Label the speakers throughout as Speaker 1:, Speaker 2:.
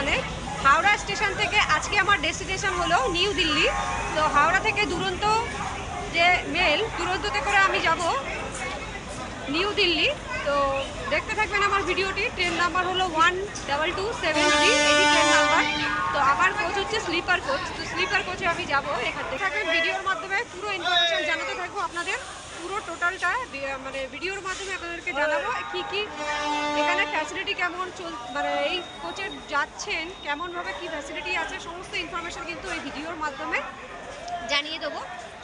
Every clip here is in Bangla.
Speaker 1: স্টেশনে। হাওড়া স্টেশন থেকে আজকে আমার ডেস্টিনেশন হলো নিউ দিল্লি। তো হাওড়া থেকে দুরন্ত যে মেল দুরন্ততে করে আমি যাব নিউ দিল্লি। তো দেখতে থাকবেন আমার ভিডিওটি। ট্রেন নাম্বার হলো one double two seven three train number. তো আমার কোচ হচ্ছে স্লিপার কোচ তো স্লিপার কোচে আমি যাব এখান থেকে। থাকবেন ভিডিওর মাধ্যমে। পুরো ইনফরমেশন জানাতে থাকব আপনাদের। পুরো টোটালটা মানে ভিডিওর মাধ্যমে আপনাদেরকে জানাব কি কি এখানে ফ্যাসিলিটি কেমন চল মানে এই কোচে যাচ্ছেন, কেমনভাবে কি ফ্যাসিলিটি আছে, সমস্ত ইনফরমেশান কিন্তু এই ভিডিওর মাধ্যমে জানিয়ে দেবো।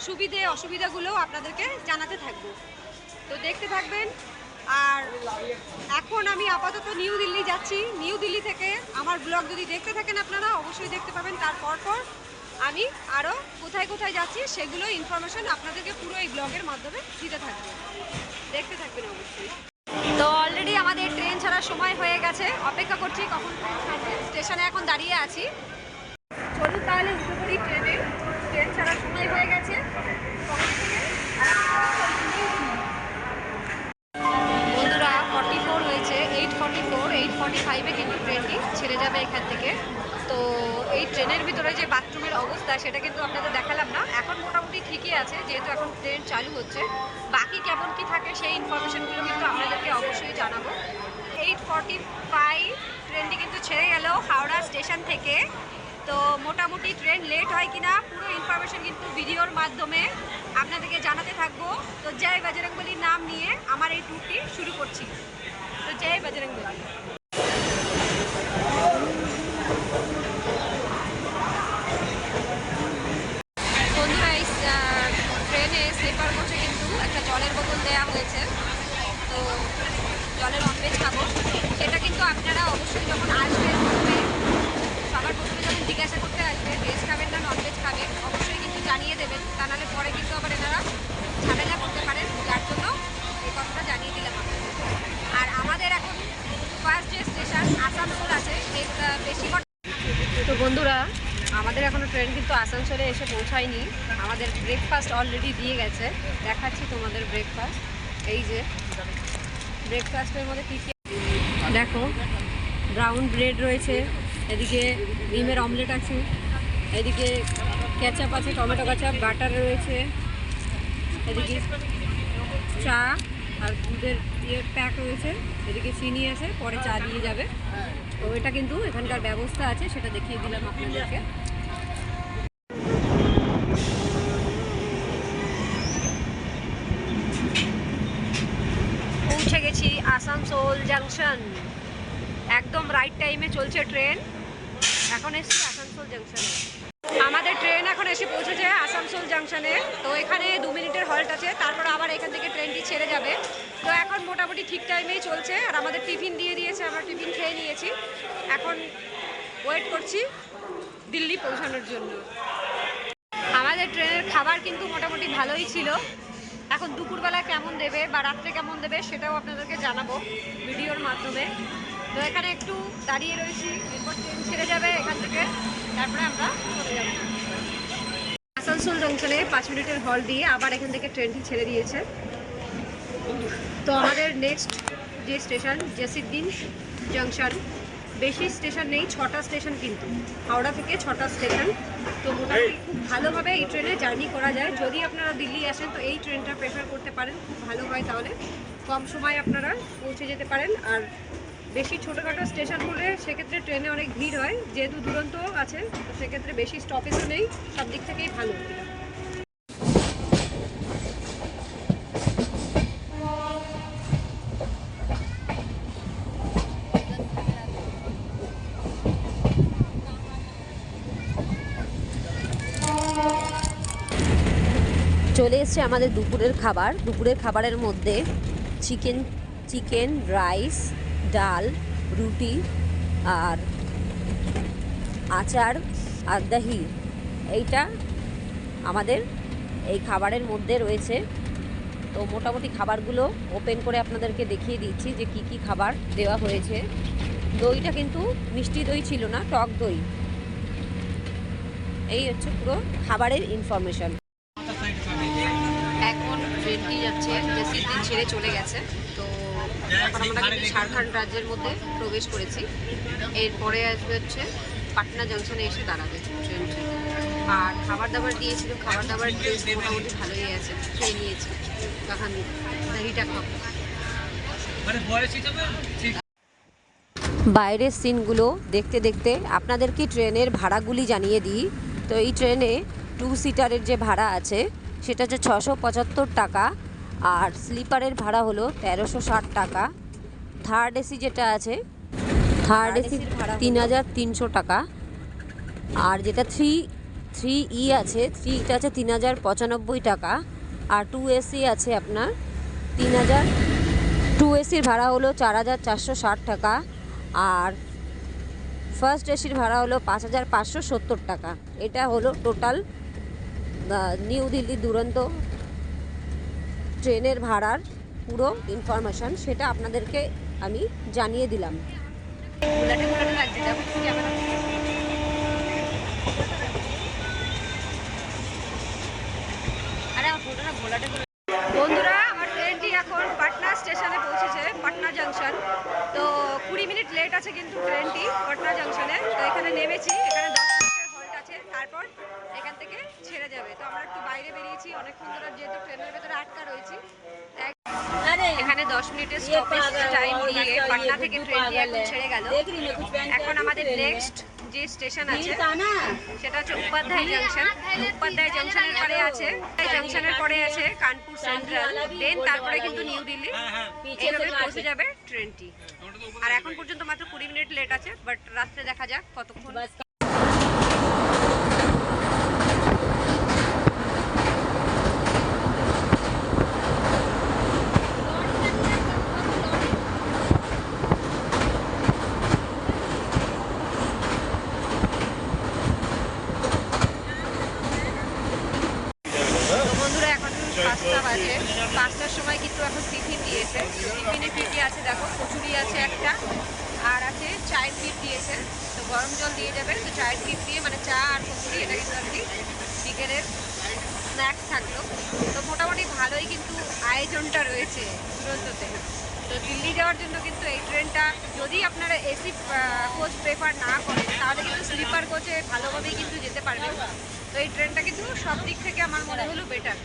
Speaker 1: সুবিধে অসুবিধাগুলো আপনাদেরকে জানাতে থাকব। তো দেখতে থাকবেন, আর এখন আমি আপাতত নিউ দিল্লি যাচ্ছি। নিউ দিল্লি থেকে আমার ব্লগ যদি দেখতে থাকেন আপনারা, অবশ্যই দেখতে পাবেন। তারপর পর আমি আরও কোথায় কোথায় যাচ্ছি সেগুলো ইনফরমেশন আপনাদেরকে পুরো এই ব্লগের মাধ্যমে দিতে থাকবে দেখতে থাকবেন অবশ্যই। তো অলরেডি আমাদের ট্রেন ছাড়ার সময় হয়ে গেছে। অপেক্ষা করছি কখন স্টেশনে এখন দাঁড়িয়ে আছি। চলুন তাহলে উঠে পড়ি ট্রেনে ট্রেন ছাড়ার সময় হয়ে গেছে। ট্রেনের ভিতরে যে বাথরুমের অবস্থা, সেটা কিন্তু আপনাদের দেখালাম না। এখন মোটামুটি ঠিকই আছে, যেহেতু এখন ট্রেন চালু হচ্ছে। বাকি কেমন কি থাকে সেই ইনফরমেশনগুলো কিন্তু আপনাদেরকে অবশ্যই জানাব। এইট ফর্টি ফাইভ ট্রেনটি কিন্তু ছেড়ে গেল হাওড়া স্টেশন থেকে। তো মোটামুটি ট্রেন লেট হয় কিনা, পুরো ইনফরমেশন কিন্তু ভিডিওর মাধ্যমে আপনাদেরকে জানাতে থাকব। তো জয় বজরংবলির নাম নিয়ে আমার এই ট্যুরটি শুরু করছি। তো জয় বজরংবলী বন্ধুরা এই আহ, ট্রেনে স্লিপার কোচে কিন্তু একটা জলের বোতল দেওয়া হয়েছে। তো জলের ননভেজ খাব। সেটা কিন্তু আপনারা অবশ্যই যখন আসবেন প্রথমে সবার প্রথমে যখন জিজ্ঞাসা করতে আসবে, ভেজ খাবেন না ননভেজ খাবেন, অবশ্যই কিন্তু জানিয়ে দেবেন। তা নাহলে পরে কিন্তু আবার এনারা ঝামেলা করতে পারেন। যার জন্য এই কথাটা জানিয়ে দিলাম আর আমাদের এখন ফার্স্ট যে স্টেশন আসানসোল আছে বেশি তো বন্ধুরা আমাদের এখনও ট্রেন কিন্তু আসানসোলে এসে পৌঁছায়নি। আমাদের ব্রেকফাস্ট অলরেডি দিয়ে গেছে। দেখাচ্ছি তোমাদের ব্রেকফাস্ট এই যে ব্রেকফাস্টের মধ্যে কী কী দেখো ব্রাউন ব্রেড রয়েছে, এদিকে ডিমের অমলেট আছে, এদিকে ক্যাচাপ আছে, টমেটো ক্যাচাপ বাটার রয়েছে, এদিকে চা আর দুধের ইয়ে প্যাক রয়েছে, এদিকে চিনি আছে, পরে চা দিয়ে যাবে। তো এটা কিন্তু এখানকার ব্যবস্থা আছে, সেটা দেখিয়ে দিলাম আপনাদেরকে পৌঁছে গেছি আসানসোল জাংশন একদম রাইট টাইমে চলছে ট্রেন এখন এসছি আসানসোল জাংশনে আমাদের ট্রেন এখন এসে পৌঁছেছে আসানসোল জাংশনে তো এখানে দু মিনিটের হল্ট আছে, তারপর আবার এখান থেকে ট্রেনটি ছেড়ে যাবে। তো এখন মোটামুটি ঠিক টাইমেই চলছে, আর আমাদের টিফিন দিয়ে দিয়েছে, আমরা টিফিন খেয়ে নিয়েছি। এখন ওয়েট করছি দিল্লি পৌঁছানোর জন্য। আমাদের ট্রেনের খাবার কিন্তু মোটামুটি ভালোই ছিল। এখন দুপুরবেলা কেমন দেবে বা রাত্রে কেমন দেবে সেটাও আপনাদেরকে জানাব ভিডিওর মাধ্যমে। তো এখানে একটু দাঁড়িয়ে রয়েছি, এরপর ট্রেন ছেড়ে যাবে এখান থেকে, তারপরে আমরা চলে যাব। আসানসোল জংশনে পাঁচ মিনিটের হল দিয়ে আবার এখান থেকে ট্রেনটি ছেড়ে দিয়েছে। তো আমাদের নেক্সট যে স্টেশন জেসিদ্দিন জংশন বেশি স্টেশন নেই ছটা স্টেশন কিন্তু। হাওড়া থেকে ছটা স্টেশন। তো মোটামুটি খুব ভালোভাবে এই ট্রেনে জার্নি করা যায়। যদি আপনারা দিল্লি আসেন তো এই ট্রেনটা প্রেফার করতে পারেন। খুব ভালো হয় তাহলে। কম সময় আপনারা পৌঁছে যেতে পারেন। আর বেশি ছোটোখাটো স্টেশন হলে সেক্ষেত্রে ট্রেনে অনেক ভিড় হয়। যেহেতু দুরন্ত আছে তো সেক্ষেত্রে বেশি স্টপেজও নেই। সব দিক থেকেই ভালো।
Speaker 2: চলে এসছে আমাদের দুপুরের খাবার। দুপুরের খাবারের মধ্যে চিকেন চিকেন, রাইস, ডাল, রুটি আর আচার আর দহি। এইটা আমাদের এই খাবারের মধ্যে রয়েছে। তো মোটামুটি খাবারগুলো ওপেন করে আপনাদেরকে দেখিয়ে দিচ্ছি যে কি কি খাবার দেওয়া হয়েছে। দইটা কিন্তু মিষ্টি দই ছিল না, টক দই। এই হচ্ছে পুরো খাবারের ইনফরমেশন
Speaker 1: এখন ট্রেনটি যাচ্ছে ছুটির দিন ছেড়ে চলে গেছে। তো এখন আমরা কিন্তু ঝাড়খণ্ড রাজ্যের মধ্যে প্রবেশ করেছি। এরপরে আসবে হচ্ছে পাটনা জংশনে এসে দাঁড়াবে ট্রেনটি আর খাবার দাবার দিয়েছিল খাবার দাবার টেস্ট মোটামুটি ভালোই আছে খেয়ে নিয়েছি। তখন দহিটা খাব বাইরের সিনগুলো দেখতে দেখতে আপনাদেরকে ট্রেনের ভাড়াগুলি জানিয়ে দিই। তো এই ট্রেনে টু সিটারের যে ভাড়া আছে সেটা হচ্ছে ছশো পঁচাত্তর টাকা। আর স্লিপারের ভাড়া হলো তেরোশো ষাট টাকা। থার্ড এসি যেটা আছে থার্ড এসি তিন হাজার তিনশো টাকা। আর যেটা থ্রি থ্রি ই আছে থ্রিটা আছে তিন হাজার পঁচানব্বই টাকা। আর টু এসি আছে আপনার তিন হাজার টু এসির ভাড়া হলো চার হাজার চারশো ষাট টাকা। আর ফার্স্ট এসির ভাড়া হলো পাঁচ হাজার পাঁচশো সত্তর টাকা। এটা হলো টোটাল নিউ দিল্লি দুরন্ত ট্রেনের ভাড়ার পুরো ইনফরমেশান সেটা আপনাদেরকে আমি জানিয়ে দিলাম।
Speaker 2: ছেড়ে গেল। এখন আমাদের নেক্সট যে স্টেশন আছে, সেটা হচ্ছে উপাধ্যায় জাংশন উপাধ্যায় পরে আছে পরে আছে কানপুর সেন্ট্রাল তারপরে কিন্তু নিউ দিল্লি পৌঁছে যাবে ট্রেনটি আর এখন পর্যন্ত মাত্র কুড়ি মিনিট লেট আছে বাট রাত্রে দেখা যাক কতক্ষণ তো বন্ধুরা এখন পাঁচটা বাজে পাঁচটার সময় কিন্তু এখন টিফিন দিয়েছে টিফিনে কী কী আছে দেখো কচুরি আছে একটা আর আছে চায়ের পিট দিয়েছে তো গরম জল দিয়ে যাবে তো চায়ের পিট দিয়ে মানে চা আর কচুরি এটা কিন্তু আর কি বিকেলের স্ন্যাক্স থাকল তো মোটামুটি ভালোই কিন্তু আয়োজনটা রয়েছে দুরন্ততে তো দিল্লি যাওয়ার জন্য কিন্তু এই ট্রেনটা, যদি আপনারা এসি কোচ প্রেফার না করেন, তাহলে কিন্তু স্লিপার কোচে ভালোভাবেই কিন্তু যেতে পারবেন। তো এই ট্রেনটা কিন্তু সব দিক থেকে আমার মনে হলো বেটার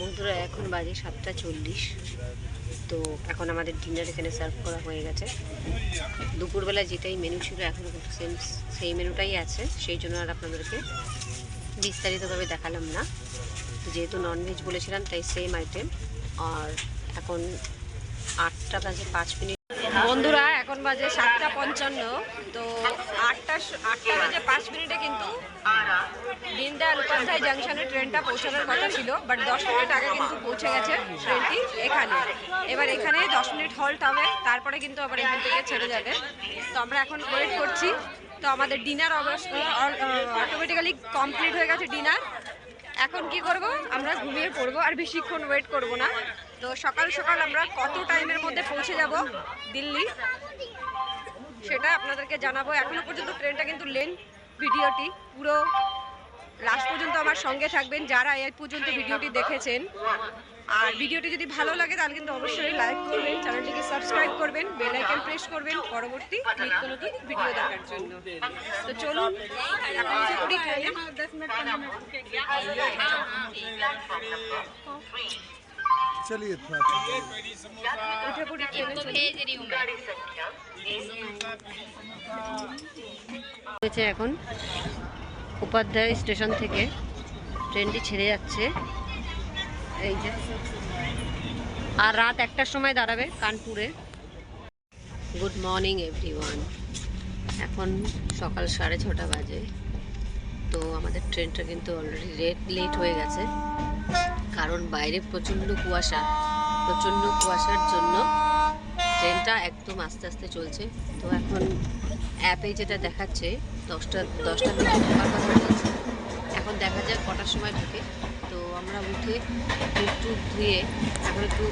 Speaker 1: বন্ধুরা, এখন বাজে সাতটা চল্লিশ। তো এখন আমাদের ডিনার এখানে সার্ভ করা হয়ে গেছে। দুপুরবেলা যেটাই মেনু ছিল এখনও কিন্তু সেম সেই মেনুটাই আছে। সেই জন্য আর আপনাদেরকে বিস্তারিতভাবে দেখালাম না। যেহেতু ননভেজ বলেছিলাম, তাই সেম আইটেম আর এখন আটটা বাজে পাঁচ মিনিট।
Speaker 2: বন্ধুরা, এখন বাজে সাতটা পঞ্চান্ন। তো আটটা আটটা বাজে পাঁচ মিনিটে কিন্তু দীনদয়াল উপাধ্যায় জাংশনে ট্রেনটা পৌঁছানোর কথা ছিল বাট দশ মিনিট আগে কিন্তু পৌঁছে গেছে ট্রেনটি এখানে। এবার এখানে দশ মিনিট হল্ট হবে তারপরে কিন্তু আবার এখান থেকে ছেড়ে যাবে। তো আমরা এখন ওয়েট করছি। তো আমাদের ডিনার অবশ্য অটোমেটিক্যালি কমপ্লিট হয়ে গেছে ডিনার এখন কি করব? আমরা ঘুমিয়ে পড়ব আর বেশিক্ষণ ওয়েট করব না। তো সকাল সকাল আমরা কত টাইমের মধ্যে পৌঁছে যাব দিল্লি? সেটা আপনাদেরকে জানাব। এখনও পর্যন্ত ট্রেনটা কিন্তু লেন ভিডিওটি। পুরো লাস্ট পর্যন্ত আমার সঙ্গে থাকবেন। যারা এই পর্যন্ত ভিডিওটি দেখেছেন আর ভিডিওটি যদি ভালো লাগে তাহলে কিন্তু অবশ্যই লাইক করবেন চ্যানেলটিকে সাবস্ক্রাইব করবেন বেল আইকন প্রেস করবেন পরবর্তী নিত্য নতুন ভিডিও দেখার জন্য তো চলুন এখন উঠে পড়ি ট্রেনে
Speaker 3: चलिए थोड़ा
Speaker 2: উঠে পড়ি ট্রেনে চলুন
Speaker 1: হয়েছে এখন উপাধ্যায় স্টেশন থেকে ট্রেনটি ছেড়ে যাচ্ছে এই যে। আর রাত একটার সময় দাঁড়াবে কানপুরে। গুড মর্নিং এভরিওয়ান এখন সকাল সাড়ে ছটা বাজে। তো আমাদের ট্রেনটা কিন্তু অলরেডি রেট লেট হয়ে গেছে। কারণ বাইরে প্রচণ্ড কুয়াশা। প্রচণ্ড কুয়াশার জন্য ট্রেনটা একদম আস্তে আস্তে চলছে। তো এখন অ্যাপে যেটা দেখাচ্ছে, দশটা কথা বলছে এখন দেখা যাক কটার সময় ঢুকে। আমরা উঠে মুখ টুক ধুয়ে এখন একটু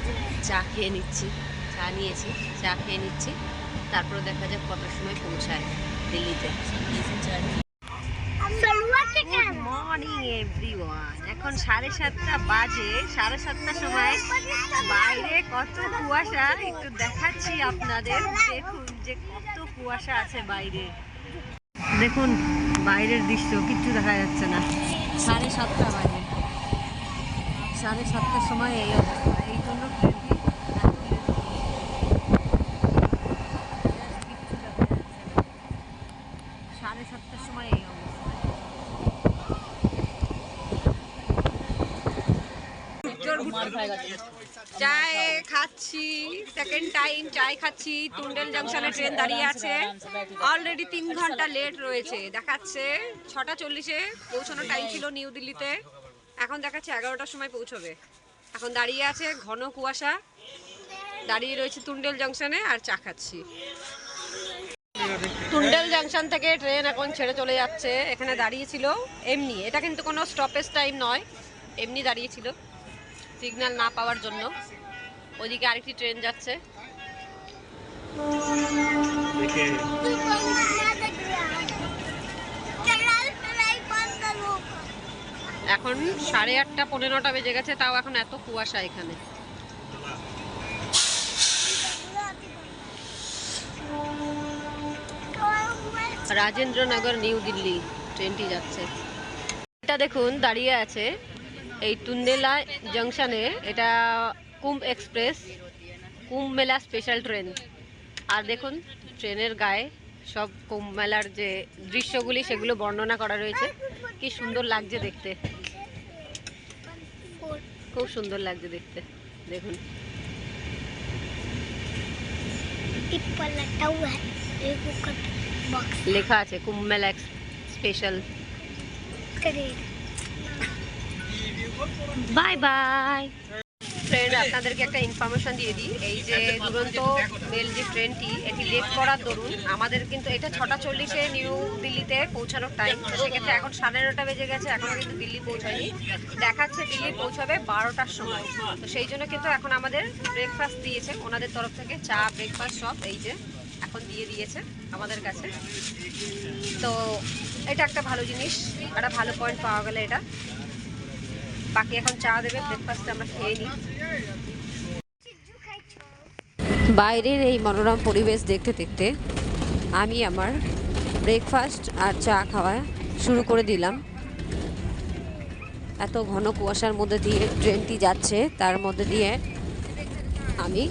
Speaker 1: চা খেয়ে নিচ্ছি। চা নিয়েছি চা খেয়ে নিচ্ছি। তারপরে দেখা যাক কটার সময় পৌঁছায় দিল্লিতে। গুড মর্নিং এভরিওয়ান এখন সাড়ে সাতটা বাজে। সাড়ে সাতটার সময় বাইরে কত কুয়াশা একটু দেখাচ্ছি আপনাদের। দেখুন যে কত কুয়াশা আছে বাইরে। দেখুন বাইরের দৃশ্য কিচ্ছু দেখা যাচ্ছে না। সাড়ে সাতটা বাজে। সাড়ে সাতটার সময় এই অবস্থা। এই জন্য ট্রেনটি সাড়ে সাতটার সময় এই অবস্থা। চায় খাচ্ছি সেকেন্ড টাইম চায় খাচ্ছি তুন্ডেল জাংশনে ট্রেন দাঁড়িয়ে আছে। অলরেডি তিন ঘণ্টা লেট রয়েছে। দেখাচ্ছে ছটা চল্লিশে পৌঁছানোর টাইম ছিল নিউ দিল্লিতে। এখন দেখাচ্ছে এগারোটার সময় পৌঁছবে। এখন দাঁড়িয়ে আছে ঘন কুয়াশা। দাঁড়িয়ে রয়েছে তুন্ডেল জাংশনে আর চা খাচ্ছি। তুন্ডেল জাংশন থেকে ট্রেন এখন ছেড়ে চলে যাচ্ছে। এখানে দাঁড়িয়েছিল এমনি। এটা কিন্তু কোনো স্টপেজ টাইম নয়। এমনি দাঁড়িয়েছিল। সিগন্যাল না পাওয়ার জন্য। ওইদিকে আরেকটি ট্রেন যাচ্ছে। এখন সাড়ে আটটা, পনেরোটা বেজে গেছে, তাও এখন এত কুয়াশা এখানে। রাজেন্দ্রনগর, নিউ দিল্লি, ট্রেনটি যাচ্ছে। এটা দেখুন, দাঁড়িয়ে আছে এই তুন্দেলা জংশনে, এটা কুম্ভ এক্সপ্রেস কুম্ভ মেলা স্পেশাল ট্রেন। আর দেখুন, ট্রেনের গায়ে সব কুম্ভমেলার যে দৃশ্যগুলি সেগুলো বর্ণনা করা রয়েছে। কি সুন্দর লাগছে দেখতে। খুব সুন্দর লাগছে দেখতে। দেখুন। লেখা আছে Kumbh Mela
Speaker 4: special
Speaker 1: bye bye friend আপনাদেরকে একটা ইনফরমেশন দিয়ে দিই। এই যে দুরন্ত মেল যে ট্রেনটি এটি লেট করার দরুন। আমাদের কিন্তু এটা ছটা চল্লিশে নিউ দিল্লিতে পৌঁছানোর টাইম সেক্ষেত্রে এখন সাড়ে নটা বেজে গেছে, এখনও কিন্তু দিল্লি পৌঁছায়নি। দেখাচ্ছে দিল্লি পৌঁছাবে বারোটার সময়। তো সেই জন্য কিন্তু এখন আমাদের ব্রেকফাস্ট দিয়েছে। ওনাদের তরফ থেকে চা ব্রেকফাস্ট সব এই যে এখন দিয়ে দিয়েছে আমাদের কাছে। তো এটা একটা ভালো জিনিস, একটা ভালো পয়েন্ট পাওয়া গেলে এটা। বাকি এখন চা দেবে ব্রেকফাস্ট আমরা খেয়ে নিই।
Speaker 2: বাইরের এই মনোরম পরিবেশ দেখতে দেখতে আমি আমার ব্রেকফাস্ট আর চা খাওয়া শুরু করে দিলাম। এত ঘন কুয়াশার মধ্যে দিয়ে ট্রেনটি যাচ্ছে, তার মধ্যে দিয়ে আমি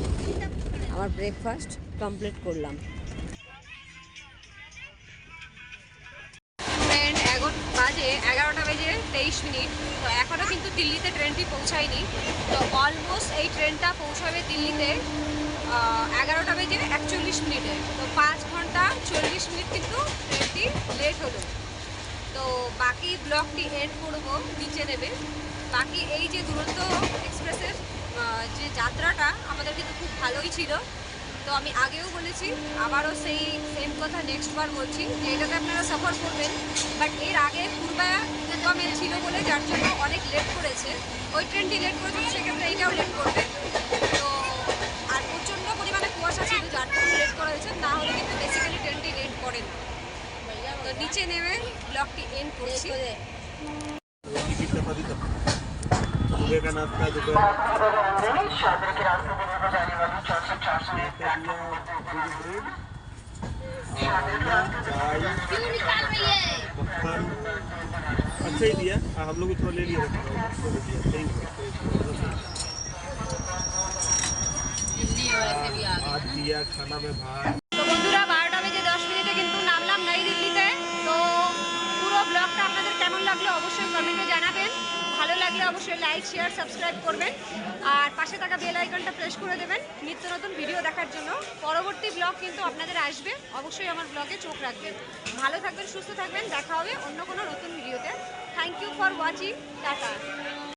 Speaker 2: আমার ব্রেকফাস্ট কমপ্লিট করলাম।
Speaker 1: ট্রেন এখন বাজে এগারোটা বেজে তেইশ মিনিট। কিন্তু দিল্লিতে ট্রেনটি পৌঁছায়নি। তো অলমোস্ট এই ট্রেনটা পৌঁছাবে দিল্লিতে এগারোটা বেজে একচল্লিশ মিনিটে। তো পাঁচ ঘণ্টা চল্লিশ মিনিট কিন্তু ট্রেনটি লেট হলো। তো বাকি ব্লকটি এন্ড করব, নিচে নেবে। বাকি এই যে দুরন্ত এক্সপ্রেসের যে যাত্রাটা, আমাদের কিন্তু খুব ভালোই ছিল। তো আমি আগেও বলেছি, আবারও সেই সেম কথা নেক্সট বার বলছি, যে এটাতে আপনারা সফর করবেন। বাট এর আগে পূর্বা মেল ছিল বলে যার জন্য অনেক লেট করেছে ওই ট্রেনটি লেট করেছে সেক্ষেত্রে এইটাও লেট করবে তো আর প্রচণ্ড পরিমাণে কুয়াশা ছিল যার জন্য লেট করা হয়েছে না হলে কিন্তু বেসিক্যালি ট্রেনটি লেট করে না তো নিচে নেমে ব্লকটি এন্ড করছি
Speaker 5: विवेकानंद का दोपहर मक्खन अच्छा ही दिया हाँ, हम लोग भी थोड़ा ले लिए आज दिया खाना में भात
Speaker 1: তো বন্ধুরা বারোটা বেজে দশ মিনিটে কিন্তু নামলাম নই দিল্লিতে তো পুরো ব্লগটা আপনাদের কেমন লাগলো অবশ্যই কমেন্টে জানাবেন ভালো লাগলে অবশ্যই লাইক শেয়ার সাবস্ক্রাইব করবেন আর পাশে থাকা বেল আইকনটা প্রেস করে দেবেন। নিত্য নতুন ভিডিও দেখার জন্য। পরবর্তী ব্লগ কিন্তু আপনাদের আসবে। অবশ্যই আমার ব্লগে চোখ রাখবেন। ভালো থাকবেন, সুস্থ থাকবেন। দেখা হবে অন্য কোনো নতুন ভিডিওতে thank you for watching tata